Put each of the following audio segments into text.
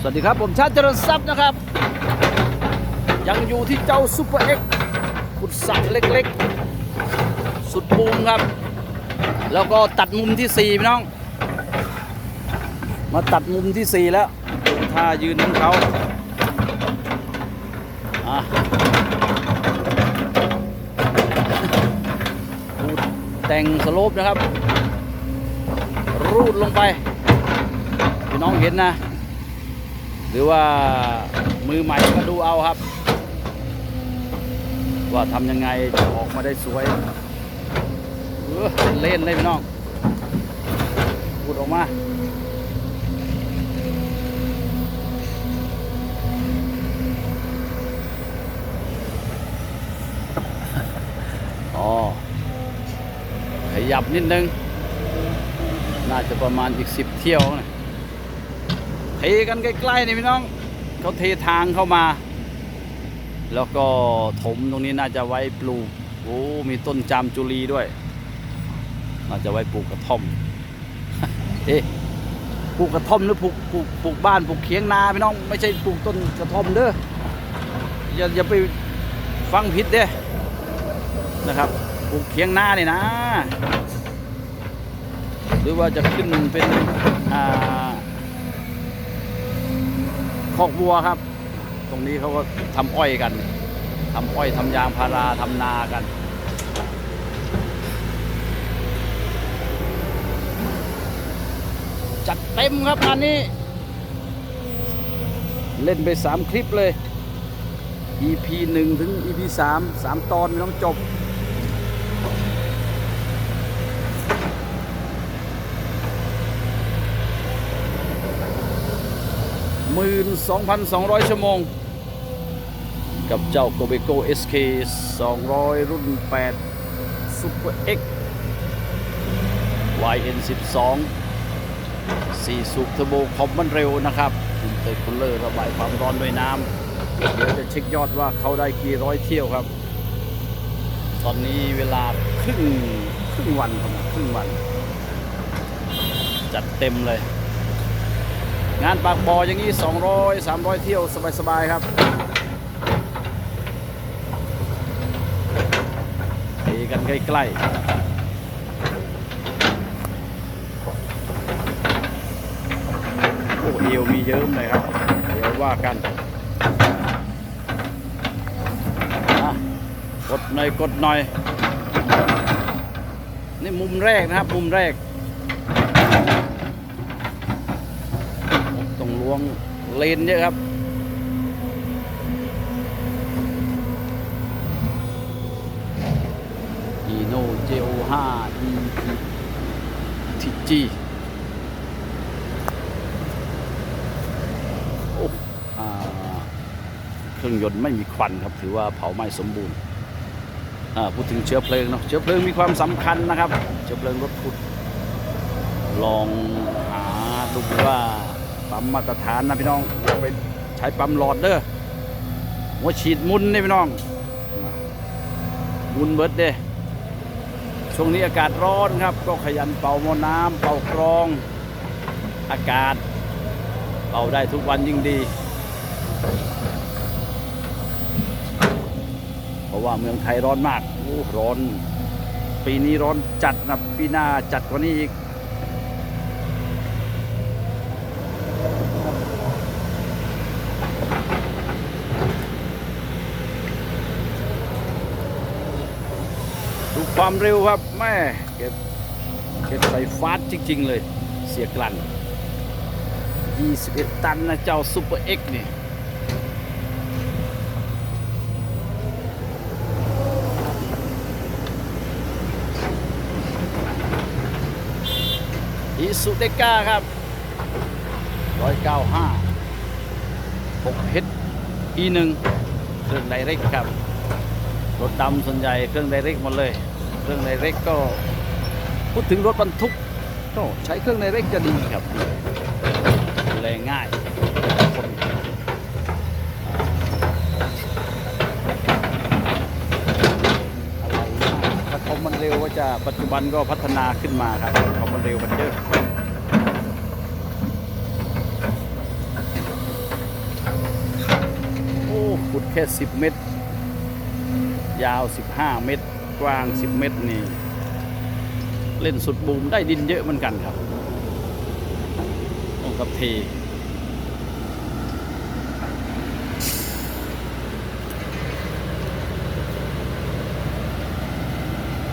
สวัสดีครับ ผมชาติเจริญทรัพย์นะครับ ยังอยู่ที่เจ้าซูเปอร์เอ็กขุดสระเล็กๆ สุดบูมครับ แล้วก็ตัดมุมที่สี่พี่น้อง มาตัดมุมที่สี่แล้วท่ายืนของเขาอะรูแต่งสโลปนะครับ รูดลงไปพี่น้องเห็นนะ รือว่ามือใหม่ก็ดูเอาครับ ว่าทำยังไงจะออกมาได้สวยเออเล่นเลยพี่น้องพูดออกมาอ๋อขยับนิดนึง น่าจะประมาณอีกสิบเที่ยวนะ เทกันใกล้ๆนี่พี่น้องเขาเททางเข้ามา แล้วก็ถมตรงนี้น่าจะไว้ปลูกโอ้มีต้นจามจุลีด้วยน่าจะไว้ปลูกกระท่อมเอ๊ะปลูกกระท่อมหรือปลูกปลูกปลูกบ้านปลูกเคียงนาพี่น้องไม่ใช่ปลูกต้นกระท่อมเด้ออย่าอย่าไปฟังผิดเด้นะครับปลูกเคียงนาเนี่ยนะ หรือว่าจะขึ้นเป็นอ่า คอกวัวครับ ตรงนี้เขาก็ทำอ้อยกันทำอ้อยทำยางพาราทำนากันจัดเต็มครับอันนี้ เล่นไปสามคลิปเลย EP 1 ถึง EP 3 3 ตอนไม่ต้องจบ 12,200 ชั่วโมง กับเจ้า g o b e c o SK 200 รุ่น 8 Super X YN 12 4 สูบเทอร์โบคอมมันเร็วนะครับอินเตอร์คูลเลอร์ระบายความร้อนด้วยน้ำเดี๋ยวจะเช็คยอดว่าเขาได้กี่ร้อยเที่ยวครับ ตอนนี้เวลาครึ่งครึ่งวันครับครึ่งวัน จัดเต็มเลย งานปากบ่ออย่างนี้ 200 300 เที่ยวสบายๆครับตีกันใกล้ๆโอ้เอวมีเยิ้มเลยครับ เดี๋ยวว่ากันกดหน่อยกดหน่อย นี่มุมแรกนะครับ มุมแรก ต้องล้ วงเลนเยอะครับ อีโนเจโอห้าอีทีจีโอ้เครื่องยนต์ไม่มีควันครับ ถือว่าเผาไหม้สมบูรณ์อ่าพูดถึงเชื้อเพลิงเนาะเชื้อเพลิงมีความสำคัญนะครับ เชื้อเพลิงรถขุด ลองหาดูว่า ปั๊มมาตรฐานนะพี่น้องอย่าไปใช้ปั๊มหลอดเด้อหัวฉีดมุนนี่พี่น้องมุนเบิดเด้ช่วงนี้อากาศร้อนครับ ก็ขยันเป่าหม้อน้ำเป่ากรอง อากาศ เป่าได้ทุกวันยิ่งดี เพราะว่าเมืองไทยร้อนมากโอ้ร้อน ปีนี้ร้อนจัดนะปีหน้าจัดกว่านี้อีก ความเร็วครับแม่เก็บเก็บใส่ฟาสจริง ๆ เลย เสียกลั่น 21 ตันนะเจ้าซูเปอร์เอ็กนี่อีสุเดก้าครับ 195 6 h e 1 เครื่องไดเรกครับ รถดำส่วนใหญ่เครื่องไดเรกหมดเลย เครื่องไดเรกก็พูดถึงรถบรรทุกก็ใช้เครื่องไดเรกจะดีครับแรงง่ายคนอะไรถ้าคอมมันเร็วก็จะปัจจุบันก็พัฒนาขึ้นมาครับคอมมันเร็วกันเยอะขุดแค่ 10 เมตร ยาว 15 เมตร กว้าง 10 เมตรนี่ เล่นสุดบูมได้ดินเยอะเหมือนกันครับต้องกับเท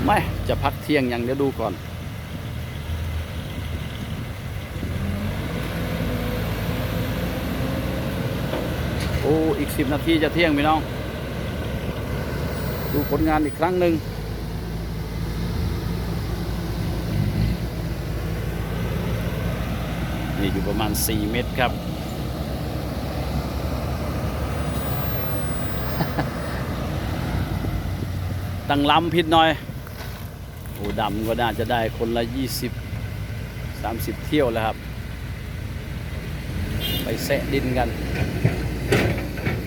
ไม่จะพักเที่ยงยังเดี๋ยวดูก่อน โอ้ อีกสิบนาทีจะเที่ยงพี่น้อง ดูผลงานอีกครั้งหนึ่ง นี่อยู่ประมาณ 4 เมตรครับ ตั้งลำผิดหน่อย โอ้ดำก็น่าจะได้คนละ 20 30 เที่ยวแล้วครับ ไปแซะดินกัน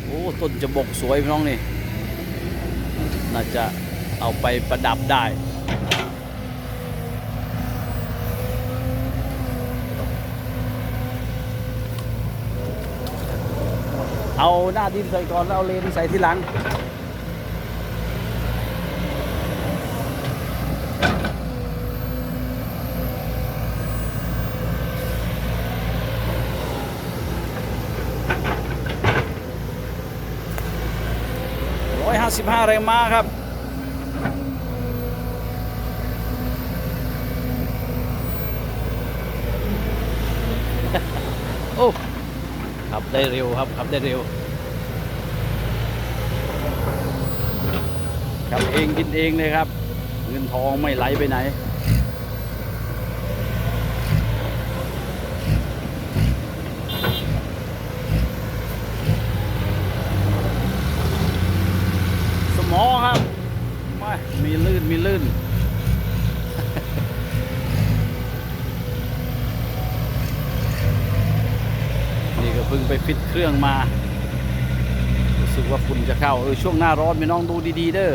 โอ้ต้นจะบกสวยพี่น้องนี่ น่าจะเอาไปประดับได้ เอาหน้าดินใส่ก่อนแล้วเอาเลนใส่ทีหลังร้อยห้าสิบห้าแรงม้าครับ โอ้ขับ ได้เร็วครับขับได้เร็วขับเองกินเองเลยครับ เงินทองไม่ไหลไปไหน สมอครับไม่มีลื่นมีลื่น เพิ่งไปฟิตเครื่องมา รู้สึกว่าฝุ่นจะเข้าเออช่วงหน้าร้อนไม่น้องดูดีๆเด้อ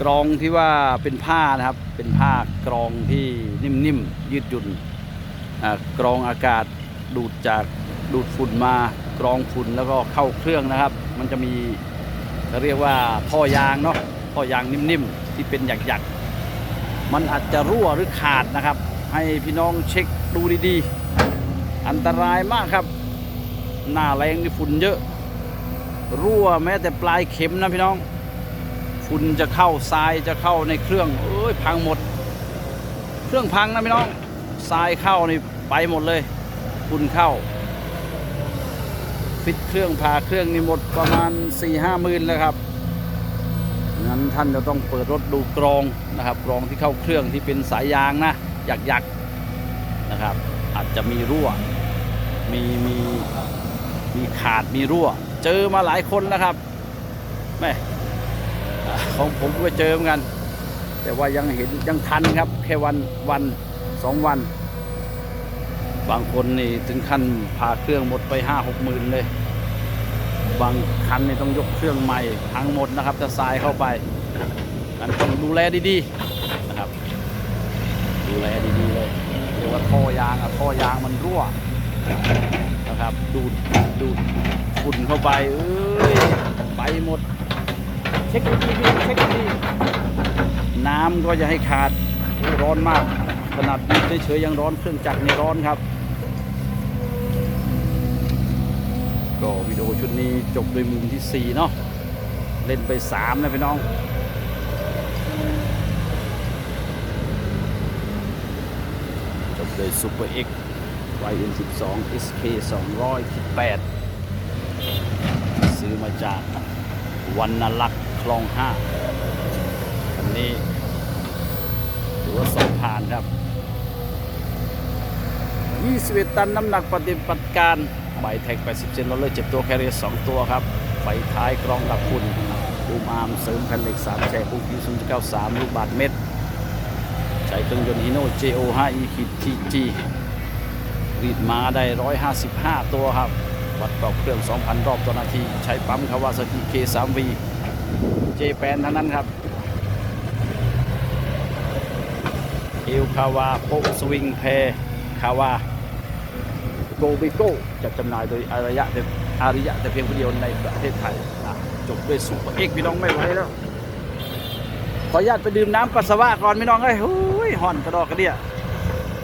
กรองที่ว่าเป็นผ้านะครับ เป็นผ้ากรองที่นิ่มๆยืดหยุ่นกรองอากาศดูดจากดูดฝุ่นมากรองฝุ่นแล้วก็เข้าเครื่องนะครับ มันจะมีเขาเรียกว่าท่อยางเนาะท่อยางนิ่มๆที่เป็นหยักๆมันอาจจะรั่วหรือขาดนะครับ ให้พี่น้องเช็คดูดีๆ อันตรายมากครับ หน้าแรงนี่ฝุ่นเยอะ รั่วแม้แต่ปลายเข็มนะพี่น้อง ฝุ่นจะเข้าทรายจะเข้าในเครื่องเอ้ยพังหมด เครื่องพังนะพี่น้องทรายเข้านี่ไปหมดเลยฝุ่นเข้าฟิตเครื่องผ่าเครื่องนี่หมดประมาณ4ี่ห้าหมื่นแล้วครับงั้นท่านจะต้องเปิดรถดูกรองนะครับกรองที่เข้าเครื่องที่เป็นสายยางนะหยักยักๆนะครับ อาจจะมีรั่ว มีมี มีขาดมีรั่ว เจอมาหลายคนแล้วครับแม่ของผมก็เจอเหมือนกัน แต่ว่ายังเห็นยังทันครับ แค่วันวันสองวัน บางคนนี่ถึงขั้นพาเครื่องหมดไปห้าหกหมื่นเลย บางคันนี่ต้องยกเครื่องใหม่พังหมดนะครับถ้าทรายเข้าไปกันต้องดูแลดีๆนะครับ ดูแลดีๆเลยเรียกว่าท่อยางอะท่อยางมันรั่ว นะครับ ดูดดูดฝุ่นเข้าไปเอ้ยไปหมด เช็คดีๆพี่เช็คดีน้ำก็จะให้ขาดร้อนมาก ขนาดยืนเฉยๆยังร้อนเครื่องจักรนี่ร้อนครับ ก็วิดีโอชุดนี้จบด้วยมุมที่ 4 เนาะเล่นไป 3 นะพี่น้องจบด้วย Super X YN12 SK 218ซื้อมาจากวันนลักษ์คลอง5คันนี้ถือว่าสอบผ่านครับ 21 ตันน้ำหนักปฏิบัติการใบแท็ก80เซนโรลเลอร์เจ็บตัวแคเรียส2ตัวครับไฟท้ายกรองดับฝุ่นบูมอาร์มเสริมแผ่นเหล็ก3แฉกปูคิว093ลูกบาทเม็ด ใช้เครื่องยนต์ฮีโน่ JO 5 E TG รีดมาได้ 155 ตัวครับ วัดต่อเครื่อง 2,000 รอบต่อนาที ใช้ปั๊มคาวาซากิ K3V เจแปนทั้งนั้นครับเอลคาวาโปสวิงเพคาวาโกบิโก้จัดจำหน่ายโดยอารยะเดอาริยะแต่เพียงผู้เดียวในประเทศไทย จบด้วยสุปเอกพี่น้องไม่ไหวแล้ว ขออนุญาตไปดื่มน้ำปัสสาวะก่อนพี่น้องเอ้ยห่อนกระดอกกระเดี่ย